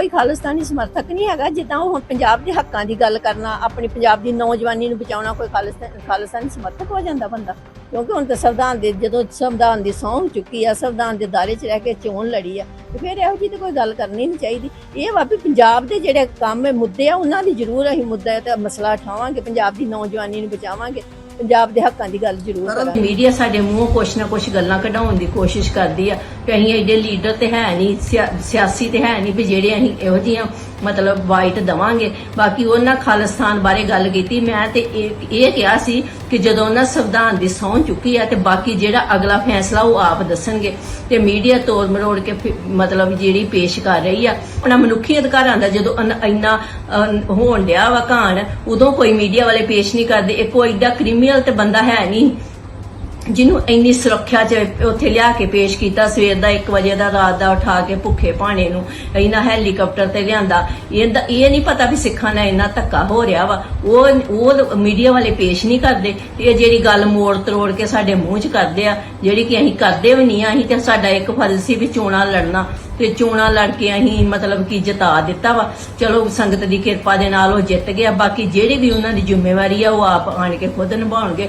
ਕੋਈ ਖਾਲਿਸਤਾਨੀ ਸਮਰਥਕ ਨਹੀਂ ਹੈਗਾ, ਜਿੱਦਾਂ ਉਹ ਹੁਣ ਪੰਜਾਬ ਦੇ ਹੱਕਾਂ ਦੀ ਗੱਲ ਕਰਨਾ, ਆਪਣੀ ਪੰਜਾਬ ਦੀ ਨੌਜਵਾਨੀ ਨੂੰ ਬਚਾਉਣਾ, ਕੋਈ ਖਾਲਿਸਤਾਨ ਖਾਲਿਸਤਾਨੀ ਸਮਰਥਕ ਹੋ ਜਾਂਦਾ ਬੰਦਾ? ਕਿਉਂਕਿ ਹੁਣ ਤਾਂ ਸੰਵਿਧਾਨ ਦੇ, ਜਦੋਂ ਸੰਵਿਧਾਨ ਦੀ ਸਹੁੰ ਚੁੱਕੀ ਆ, ਸੰਵਿਧਾਨ ਦੇ ਦਾਇਰੇ 'ਚ ਰਹਿ ਕੇ ਚੋਣ ਲੜੀ ਆ, ਤੇ ਫਿਰ ਇਹੋ ਜਿਹੀ ਤਾਂ ਕੋਈ ਗੱਲ ਕਰਨੀ ਨਹੀਂ ਚਾਹੀਦੀ। ਇਹ ਵਾ ਵੀ ਪੰਜਾਬ ਦੇ ਜਿਹੜੇ ਕੰਮ ਹੈ, ਮੁੱਦੇ ਆ, ਉਹਨਾਂ ਦੀ ਜ਼ਰੂਰ ਅਸੀਂ ਮੁੱਦਾ ਤੇ ਮਸਲਾ ਉਠਾਵਾਂਗੇ, ਪੰਜਾਬ ਦੀ ਨੌਜਵਾਨੀ ਨੂੰ ਬਚਾਵਾਂਗੇ। ਪੰਜਾਬ ਦੇ ਹੱਕਾਂ ਦੀ ਗੱਲ ਜ਼ਰੂਰ ਕਰਾਂਗੇ। ਮੀਡੀਆ ਸਾਡੇ ਮੂੰਹੋਂ ਕੁਛ ਨਾ ਕੁਛ ਗੱਲਾਂ ਕਢਾਉਣ ਦੀ ਕੋਸ਼ਿਸ਼ ਕਰਦੀ ਆ ਕਿ ਅਸੀਂ ਐਡੇ ਲੀਡਰ ਤੇ ਹੈ ਨਹੀਂ ਸਿਆ- ਸਿਆਸੀ ਤੇ ਹੈ ਨਹੀਂ ਵੀ ਜਿਹੜੇ ਅਸੀਂ ਇਹੋ ਜੀਆਂ ਮਤਲਬ ਵਾਈਟ ਦਵਾਂਗੇ। ਬਾਕੀ ਉਹਨਾਂ ਖਾਲਿਸਤਾਨ ਬਾਰੇ ਗੱਲ ਕੀਤੀ ਮੈਂ ਤੇ ਇਹ ਕਿਹਾ ਸੀ ਕਿ ਜਦੋਂ ਉਹਨਾਂ ਸੰਵਿਧਾਨ ਦੀ ਸਹੁੰ ਚੁੱਕੀ ਆ ਤੇ ਬਾਕੀ ਜਿਹੜਾ ਅਗਲਾ ਫੈਸਲਾ ਉਹ ਆਪ ਦੱਸਣਗੇ। ਤੇ ਮੀਡੀਆ ਤੋੜ ਮਰੋੜ ਕੇ ਮਤਲਬ ਜਿਹੜੀ ਪੇਸ਼ ਕਰ ਰਹੀ ਆ ਆਪਣਾ ਮਨੁੱਖੀ ਅਧਿਕਾਰਾਂ ਦਾ ਜਦੋਂ ਇੰਨਾ ਹੋਣ ਡਿਆ ਵਾ ਘਾਣ ਉਦੋਂ ਕੋਈ ਮੀਡੀਆ ਵਾਲੇ ਪੇਸ਼ ਨਹੀਂ ਕਰਦੇ। ਇਹ ਕੋਈ ਏਡਾ ਕ੍ਰਿਮੀਨਲ ਤੇ ਬੰਦਾ ਹੈ ਨਹੀਂ। ਜਿਹਨੂੰ ਇੰਨੀ ਸੁਰੱਖਿਆ ਚ ਉੱਥੇ ਲਿਆ ਕੇ ਪੇਸ਼ ਕੀਤਾ, ਸਵੇਰ ਦਾ 1 ਵਜੇ ਦਾ, ਰਾਤ ਦਾ ਉਠਾ ਕੇ ਭੁੱਖੇ ਭਾਣੇ ਨੂੰ ਇਹਨਾਂ ਹੈਲੀਕਾਪਟਰ ਤੇ ਲਿਆਂਦਾ। ਇਹਦਾ ਇਹ ਨਹੀਂ ਪਤਾ ਵੀ ਸਿੱਖਾਂ ਨਾਲ ਇੰਨਾ ਧੱਕਾ ਹੋ ਰਿਹਾ ਵਾ। ਉਹ ਉਹ ਮੀਡੀਆ ਵਾਲੇ ਪੇਸ਼ ਨਹੀਂ ਕਰਦੇ। ਤੇ ਇਹ ਜਿਹੜੀ ਗੱਲ ਮੋੜ ਤਰੋੜ ਕੇ ਸਾਡੇ ਮੂੰਹ 'ਚ ਕਰਦੇ ਆ, ਜਿਹੜੀ ਕਿ ਅਸੀਂ ਕਰਦੇ ਵੀ ਨਹੀਂ ਆ, ਅਸੀਂ ਤੇ ਸਾਡਾ ਇੱਕ ਫਰਜ਼ ਸੀ ਵੀ ਚੋਣਾਂ ਲੜਨਾ। ਤੇ ਚੋਣਾਂ ਲੜ ਕੇ ਅਸੀਂ ਮਤਲਬ ਕਿ ਜਿਤਾ ਦਿੱਤਾ ਵਾ। ਚਲੋ, ਸੰਗਤ ਦੀ ਕਿਰਪਾ ਦੇ ਨਾਲ ਉਹ ਜਿੱਤ ਗਿਆ। ਬਾਕੀ ਜਿਹੜੀ ਵੀ ਉਹਨਾਂ ਦੀ ਜ਼ਿੰਮੇਵਾਰੀ ਆ, ਉਹ ਆਪ ਆਣ ਕੇ ਖੁਦ ਨਿਭਾਉਣਗੇ।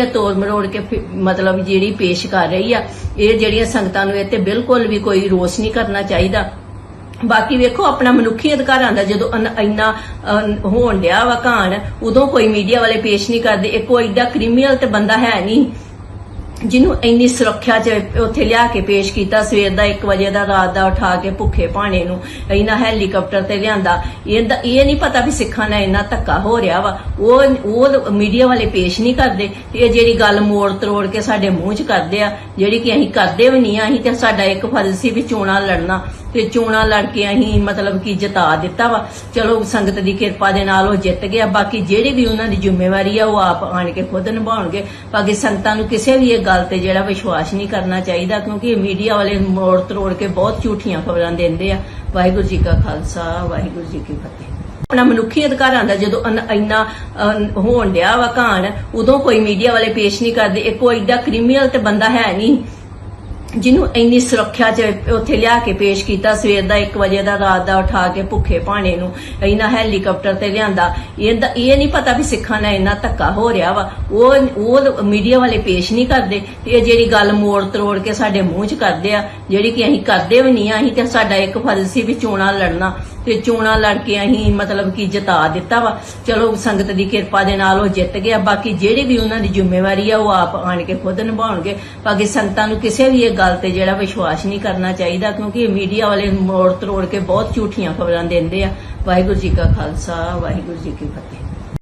ਤੋੜ ਮਰੋੜ ਕੇ ਮਤਲਬ ਜਿਹੜੀ ਪੇਸ਼ ਕਰ ਰਹੀ ਆ, ਇਹ ਜਿਹੜੀਆਂ ਸੰਗਤਾਂ ਨੂੰ ਇਹ ਤੇ ਬਿਲਕੁਲ ਵੀ ਕੋਈ ਰੋਸ ਨਹੀਂ ਕਰਨਾ ਚਾਹੀਦਾ। ਬਾਕੀ ਵੇਖੋ, ਆਪਣਾ ਮਨੁੱਖੀ ਅਧਿਕਾਰਾਂ ਦਾ ਜਦੋਂ ਇੰਨਾ ਹੋਣ ਡਿਆ ਵਾ ਘਾਣ, ਉਦੋਂ ਕੋਈ ਮੀਡੀਆ ਵਾਲੇ ਪੇਸ਼ ਨਹੀਂ ਕਰਦੇ। ਇਹ ਕੋਈ ਏਡਾ ਕ੍ਰਿਮੀਨਲ ਤੇ ਬੰਦਾ ਹੈ ਨਹੀਂ। ਜਿਹਨੂੰ ਇੰਨੀ ਸੁਰੱਖਿਆ ਚ ਉੱਥੇ ਲਿਆ ਕੇ ਪੇਸ਼ ਕੀਤਾ, ਸਵੇਰ ਦਾ 1 ਵਜੇ ਦਾ, ਰਾਤ ਦਾ ਉਠਾ ਕੇ ਭੁੱਖੇ ਭਾਣੇ ਨੂੰ ਇਹਨਾਂ ਹੈਲੀਕਾਪਟਰ ਤੇ ਲਿਆਂਦਾ। ਇਹਦਾ ਇਹ ਨਹੀਂ ਪਤਾ ਵੀ ਸਿੱਖਾਂ ਨਾਲ ਇੰਨਾ ਧੱਕਾ ਹੋ ਰਿਹਾ ਵਾ। ਉਹ ਉਹ ਮੀਡੀਆ ਵਾਲੇ ਪੇਸ਼ ਨਹੀਂ ਕਰਦੇ ਇਹ ਜਿਹੜੀ ਗੱਲ ਮੋੜ ਤਰੋੜ ਕੇ ਸਾਡੇ ਮੂੰਹ 'ਚ ਕਰਦੇ ਆ, ਜਿਹੜੀ ਕਿ ਅਸੀਂ ਕਰਦੇ ਵੀ ਨਹੀਂ ਆ, ਅਸੀਂ ਤੇ ਸਾਡਾ ਇੱਕ ਫਰਜ਼ ਸੀ ਵੀ ਚੋਣਾਂ ਲੜਨਾ। ਤੇ ਚੋਣਾਂ ਲੜ ਕੇ ਅਸੀਂ ਮਤਲਬ ਕਿ ਜਿਤਾ ਦਿੱਤਾ ਵਾ। ਚਲੋ, ਸੰਗਤ ਦੀ ਕਿਰਪਾ ਦੇ ਨਾਲ ਉਹ ਜਿੱਤ ਗਿਆ। ਬਾਕੀ ਜਿਹੜੀ ਵੀ ਉਹਨਾਂ ਦੀ ਜ਼ਿੰਮੇਵਾਰੀ ਆ, ਉਹ ਆਪ ਆਣ ਕੇ ਖੁਦ ਨਿਭਾਉਣਗੇ। ਬਾਕੀ ਸੰਗਤਾਂ ਨੂੰ ਕਿਸੇ ਵੀ ਇਹ ਗੱਲ ਤੇ ਜਿਹੜਾ ਵਿਸ਼ਵਾਸ ਨਹੀਂ ਕਰਨਾ ਚਾਹੀਦਾ, ਕਿਉਂਕਿ ਇਹ ਮੀਡੀਆ ਵਾਲੇ ਮੋੜ ਤਰੋੜ ਕੇ ਬਹੁਤ ਝੂਠੀਆਂ ਖਬਰਾਂ ਦਿੰਦੇ ਆ। ਵਾਹਿਗੁਰੂ ਜੀ ਕਾ ਖਾਲਸਾ, ਵਾਹਿਗੁਰੂ ਜੀ ਕੀ ਫਤਿਹ। ਆਪਣਾ ਮਨੁੱਖੀ ਅਧਿਕਾਰਾਂ ਦਾ ਜਦੋਂ ਇੰਨਾ ਹੋਣ ਡਿਆ ਵਾ ਘਾਣ, ਉਦੋਂ ਕੋਈ ਮੀਡੀਆ ਵਾਲੇ ਪੇਸ਼ ਨਹੀਂ ਕਰਦੇ। ਇਹ ਕੋਈ ਏਡਾ ਕ੍ਰਿਮੀਨਲ ਤੇ ਬੰਦਾ ਹੈ ਨਹੀਂ। ਜਿਹਨੂੰ ਇੰਨੀ ਸੁਰੱਖਿਆ ਚ ਉੱਥੇ ਲਿਆ ਕੇ ਪੇਸ਼ ਕੀਤਾ, ਸਵੇਰ ਦਾ 1 ਵਜੇ ਦਾ, ਰਾਤ ਦਾ ਉਠਾ ਕੇ ਭੁੱਖੇ ਭਾਣੇ ਨੂੰ ਇਹਨਾਂ ਹੈਲੀਕਾਪਟਰ ਤੇ ਲਿਆਂਦਾ। ਇਹਦਾ ਇਹ ਨਹੀਂ ਪਤਾ ਵੀ ਸਿੱਖਾਂ ਨਾਲ ਇੰਨਾ ਧੱਕਾ ਹੋ ਰਿਹਾ ਵਾ। ਉਹ ਉਹ ਮੀਡੀਆ ਵਾਲੇ ਪੇਸ਼ ਨਹੀਂ ਕਰਦੇ ਤੇ ਇਹ ਜਿਹੜੀ ਗੱਲ ਮੋੜ ਤਰੋੜ ਕੇ ਸਾਡੇ ਮੂੰਹ 'ਚ ਕਰਦੇ ਆ, ਜਿਹੜੀ ਕਿ ਅਸੀਂ ਕਰਦੇ ਵੀ ਨਹੀਂ ਆ, ਅਸੀਂ ਤੇ ਸਾਡਾ ਇੱਕ ਫਰਜ਼ ਸੀ ਵੀ ਚੋਣਾਂ ਲੜਨਾ। ਤੇ ਚੋਣਾਂ ਲੜ ਕੇ ਅਸੀਂ ਮਤਲਬ ਕਿ ਜਿਤਾ ਦਿੱਤਾ ਵਾ। ਚਲੋ, ਸੰਗਤ ਦੀ ਕਿਰਪਾ ਦੇ ਨਾਲ ਉਹ ਜਿੱਤ ਗਿਆ। ਬਾਕੀ ਜਿਹੜੀ ਵੀ ਉਹਨਾਂ ਦੀ ਜ਼ਿੰਮੇਵਾਰੀ ਆ, ਉਹ ਆਪ ਆਣ ਕੇ ਖੁਦ ਨਿਭਾਉਣਗੇ। ਬਾਕੀ ਸੰਗਤਾਂ ਨੂੰ ਕਿਸੇ ਵੀ ਇਹ ਗੱਲ ਤੇ ਜਿਹੜਾ ਵਿਸ਼ਵਾਸ ਨਹੀਂ ਕਰਨਾ ਚਾਹੀਦਾ, ਕਿਉਂਕਿ ਇਹ ਮੀਡੀਆ ਵਾਲੇ ਮੋੜ ਤਰੋੜ ਕੇ ਬਹੁਤ ਝੂਠੀਆਂ ਖਬਰਾਂ ਦਿੰਦੇ ਆ। ਵਾਹਿਗੁਰੂ ਜੀ ਕਾ ਖਾਲਸਾ, ਵਾਹਿਗੁਰੂ ਜੀ ਕੀ ਫਤਿਹ।